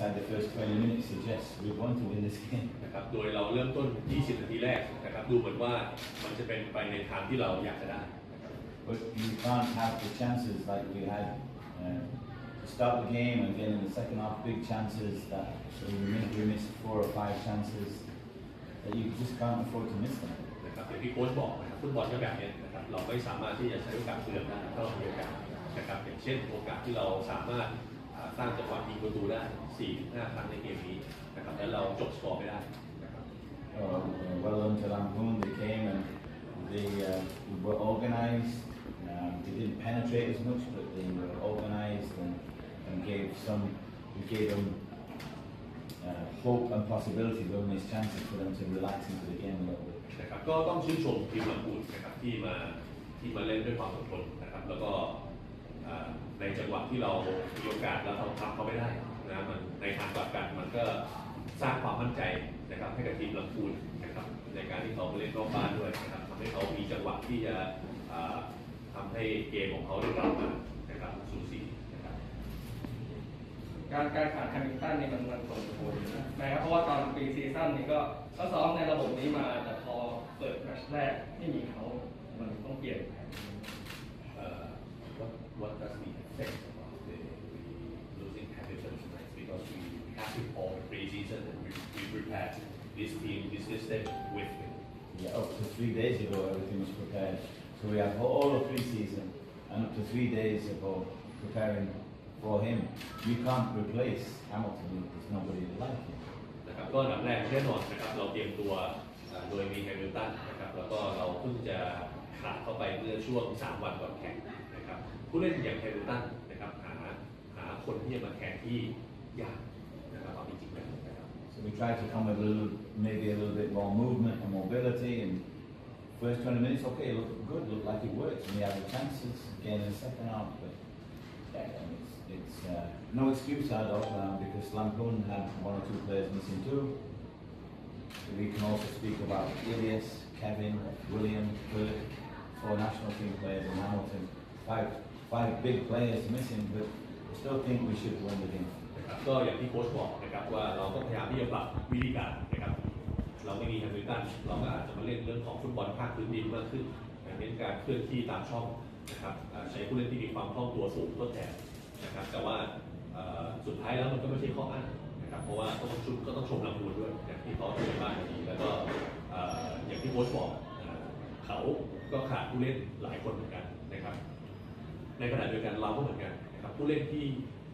inside the first 20 minutes suggests we want to win this game. นะครับ โดยเราเริ่มต้น 20 นาทีแรกนะครับ ดูเหมือนว่ามันจะเป็นไปในทางที่เราอยากจะได้นะครับ But you can't have the chances like we had uh, to start the game and then in the second half, big chances that we missed, we missed four or five chances that you just can't afford to miss them. นะครับอย่างที่โค้ชบอกนะครับฟุตบอลก็แบบเนี้ยนะครับ เราไม่สามารถที่จะใช้โอกาสเสื่อมได้ถ้าเรามีโอกาสนะครับ อย่างเช่นโอกาสที่เราสามารถอ่า สร้างจังหวะยิงประตูได้4-5ครั้งในเกมนี้นะครับแล้วเราจบสกอร์ไม่ได้นะครับ Uh, well done to Lampoon. They came and they uh, were organised. Um, they didn't penetrate as much, but they were organised and, and gave some, we gave them uh, hope and possibility, gave them these chances for them to relax into the game a little bit. นะครับก็ต้องชื่นชมทีมลำพูนนะครับที่มาที่มาเล่นด้วยความอดทนนะครับแล้วก็อ่า ในจังหวะที่เรามีโอกาสแล้วเราทำเขาไม่ได้นะมันในทางกลับกันมันก็สร้างความมั่นใจนะครับให้กับทีมลำพูนนะครับในการที่เขาไปเล่นรอบบ้านด้วยนะครับทำให้เขามีจังหวะที่จะอ่าทำให้เกมของเขาได้กลับมานะครับสูสีนะครับการการขาดแฮมิลตันนี่มันมันส่งผลนะครับเพราะว่าตอนปีซีซั่นนี้ก็ก็ซ้อมในระบบนี้มาแต่พอเปิดแมตช์แรกไม่มีเขามันต้องเปลี่ยน what what does the effect about the, the losing Hamilton tonight? Because we have to all the pre-season and we, we prepared this team, this system with it. Yeah, up to three days ago, everything was prepared. So we had all of pre-season and up to three days ago preparing for him. You can't replace Hamilton. There's nobody like him. นะครับก็อันดับแรกแน่นอนนะครับเราเตรียมตัวอ่าโดยมีแฮมิลตันนะครับแล้วก็เราเพิ่งจะขาดเข้าไปเมื่อช่วง 3 วันก่อนแข่งนะครับ ผู้เล่นอย่างแฮมิลตันนะครับหาหาคนที่จะมาแทนที่ยากนะครับเอาจริงๆแล้วนะครับ So we tried to come with a little, maybe a little bit more movement and mobility. And first 20 minutes, okay, looked good, looked like it worked. And we had the chances again in the second half. But yeah, I mean, it's, it's uh, no excuse out of now because Lampoon had one or two players missing too. We can also speak about Ilias, Kevin, William, Kirk, four national team players in Hamilton. Five, five big players missing, but I still think we should win the game. นะครับก็อย่างที่โค้ชบอกนะครับว่าเราต้องพยายามที่จะปรับวิธีการนะครับ เราไม่มีแฮมิลตันเราก็อาจจะมาเล่นเรื่องของฟุตบอลภาคพื้นดินมากขึ้นเน้นการเคลื่อนที่ตามช่องนะครับใช้ผู้เล่นที่มีความคล่องตัวสูงทดแทนนะครับแต่ว่าสุดท้ายแล้วมันก็ไม่ใช่ข้ออ้างนะครับเพราะว่าต้องชุดก็ต้องชมลำพูนด้วยอย่างที่เขาทำบ้านดีแล้วก็อย่างที่โค้ชบอกเขาก็ขาดผู้เล่นหลายคนเหมือนกันนะครับ ในขณะเดียวกันเราก็เหมือนกันนะครับผู้เล่นที่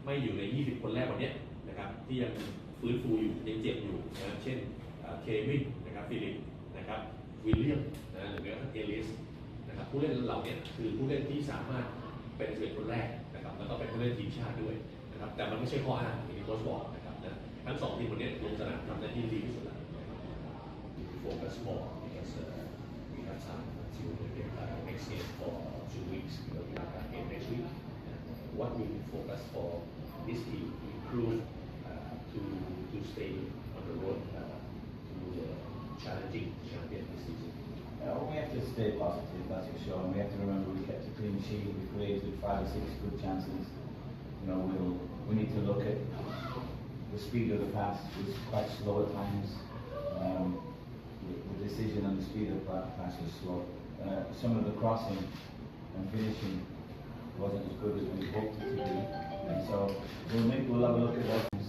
ไม่อยู่ใน 20 คนแรกวันเนี้ยนะครับที่ยังฟื้นฟูอยู่ยังเจ็บอยู่นะเช่นเควินนะครับฟิลิปนะครับวิลเลียมนะหรือแม้กระทั่งเอลิสนะครับผู้เล่นเหล่าเนี้ยคือผู้เล่นที่สามารถเป็นสิบคนแรกนะครับแล้วก็เป็นผู้เล่นทีมชาติด้วยนะครับแต่มันไม่ใช่ข้ออ้างอย่างที่โค้ชบอกนะครับนะทั้งสองทีมวันนี้ลงสนามทำหน้าที่ดีที่สุดแล้ว focus more because uh, we have time until the uh, next game for two weeks. because We next week. What will focus for this team to improve uh, to to stay on the road uh, to the challenging champion this season? We have to stay positive, that's for sure. And we have to remember we kept a clean sheet, we created five or six good chances. You know, we'll, we need to look at the speed of the pass was quite slow at times. Um, the, decision and the speed of pass was slow. Uh, some of the crossing and finishing wasn't as good as we hoped it to be. And so we'll make, we'll have a look at those.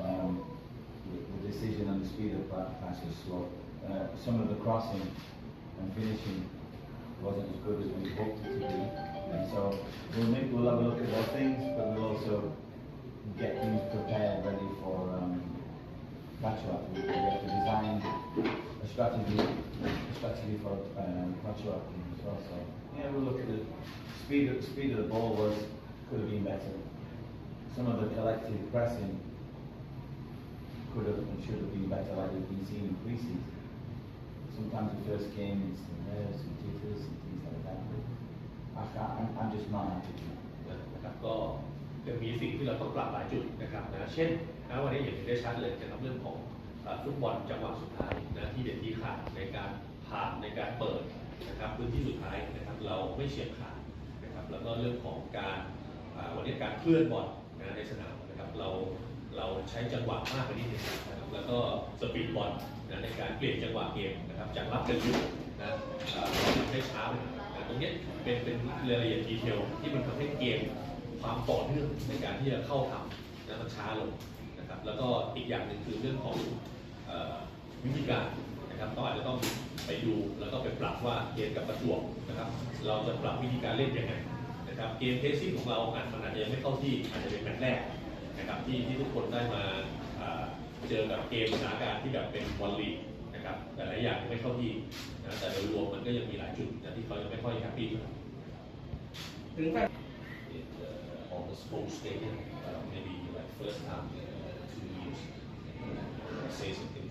Um, the, the decision and the speed of pass was slow. Uh, some of the crossing and finishing wasn't as good as we hoped it to be. And so we'll make, we'll have a look at those things, but we'll also get things prepared, ready for um, Patchwork. We we have to design a strategy, a strategy for um, Patchwork as well. So yeah, we'll look at the speed. Of, speed of the ball was could have been better. Some of the collective pressing could have and should have been better, like we've been seeing in pre-season. Sometimes the first game is some nerves and jitters and things like that. But I can't, I'm, I'm just not happy. with it. นะครับก็ยังมีสิ่งที่เราต้องปรับหลายจุดนะครับนะเช่นนะวันนี้อย่างเห็นได้ชัดเลยเกี่ยวกับเรื่องของเอ่อ ฟุตบอลจังหวะสุดท้ายนะที่เด็ดที่ขาดในการผ่านในการเปิดนะครับพื้นที่สุดท้ายนะครับเราไม่เฉียบขาดนะครับแล้วก็เรื่องของการวันนี้การเคลื่อนบอลนะในสนามนะครับเราเราใช้จังหวะมากกว่านี้นึงนะครับแล้วก็สปีดบอลนะในการเปลี่ยนจังหวะเกมนะครับจากรับเป็นยุกนะอ่าทำให้ช้าไปนะตรงนี้เป็นเป็นรายละเอียดดีเทลที่มันทำให้เกมความต่อเนื่องในการที่จะเข้าทำนะมันช้าลงนะครับแล้วก็อีกอย่างหนึ่งคือเรื่องของ วิธีการนะครับก็อาจจะต้องไปดูแล้วก็ไปปรับว่าเกมกับประจวบนะครับ เราจะปรับวิธีการเล่นยังไงนะครับเกมเทสซิ่งของเราอาจมันาจะยังไม่เข้าที่อาจจะเป็นแมตช์แรกนะครับที่ที่ทุกคนได้มาเจอกับเกมสถานการณ์ที่แบบเป็นบอลลีกนะครับแต่หลายอย่างไม่เข้าที่นะแต่โดยรวมมันก็ยังมีหลายจุดนะที่เขายังไม่ค่อยแฮปปี้ถึงแฟน on the sports stadium, uh, maybe like first time in uh, two years, uh, say something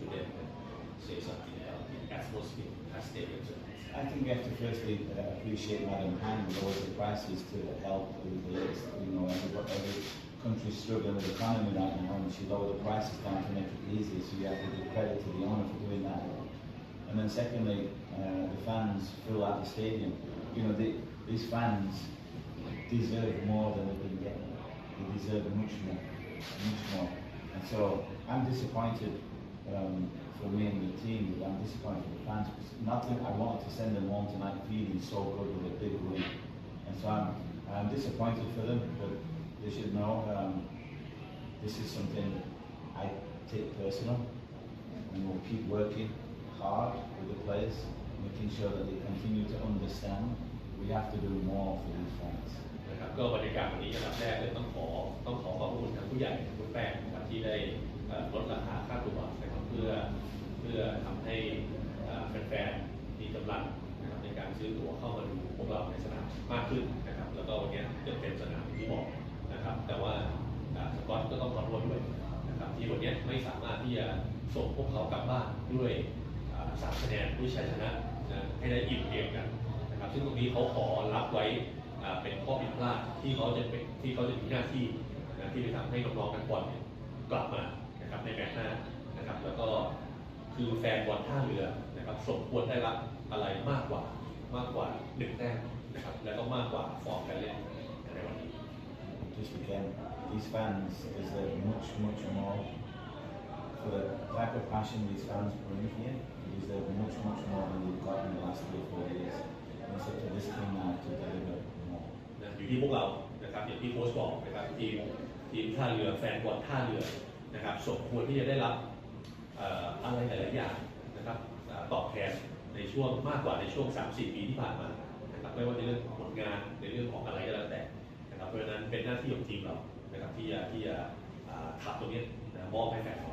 say something about the atmosphere at stadiums. I think we have to firstly uh, appreciate Madam Han who lowered the prices to help with the latest, you know, every, every country's struggling with the economy right now and she lowered the prices down to make it easier, so you have to give credit to the owner for doing that. And then secondly, uh, the fans fill out the stadium. You know, the, these fans deserve more than they've been getting. They deserve much more, much more. And so I'm disappointed um, for me and the team, but I'm disappointed for the fans. Because nothing, I wanted to send them home tonight feeling so good with a big win. And so I'm, I'm disappointed for them, but they should know um, this is something I take personal and we'll keep working hard with the players, making sure that they continue to understand we have to do more for these fans. นะครับก็บรรยากาศวันนี้อันดับแรกเลยต้องขอต้องขอขอบคุณทางผู้ใหญ่ทางคุณแป้งนะครับที่ได้เอ่อ ลดราคาค่าตัวนะครับเพื่อเพื่อทำให้แฟนๆมีกำลังนะครับในการซื้อตั๋วเข้ามาดูพวกเราในสนามมากขึ้นนะครับ แล้วก็วันนี้จะเป็นสนามที่บอกนะครับ แต่ว่าสกอตก็ต้องขอโทษด้วยนะครับที่วันนี้ไม่สามารถที่จะส่งพวกเขากลับบ้านด้วยสามคะแนนด้วยชัยชนะนะให้ได้อิ่มเอมกันนะครับ ซึ่งตรงนี้เขาขอรับไว้เป็นข้อผิดพลาดที่เขาจะเป็นที่เขาจะมีหน้าที่นะที่จะทำให้น้องๆนักบอลเนี่ยกลับมา นะครับในแมตช์หน้านะครับ แล้วก็คือแฟนบอลท่าเรือนะครับสมควรได้รับอะไรมากกว่ามากกว่าหนึ่งแต้มนะครับแล้วก็มากกว่าฟอร์มการเล่นในวันนี้ Just again, these fans deserve much, much more for the type of passion these fans bring here. They deserve much, much more than they've got in the last three or four years. And it's up to this team now to deliver more. นะอยู่ที่พวกเรานะครับอย่างที่โค้ชบอกนะครับทีมทีมท่าเรือแฟนบอลท่าเรือ นะครับสมควรที่จะได้รับอะไรหลาย ๆ อย่างนะครับตอบแทนในช่วงมากกว่าในช่วง 3-4 ปีที่ผ่านมานะครับไม่ว่าในเรื่องของผลงานในเรื่องของอะไรก็แล้วแต่นะครับเพราะฉะนั้นเป็นหน้าที่ของทีมเรานะครับที่จะที่จะอ่าทำตรงนี้นะมอบให้แฟนบอล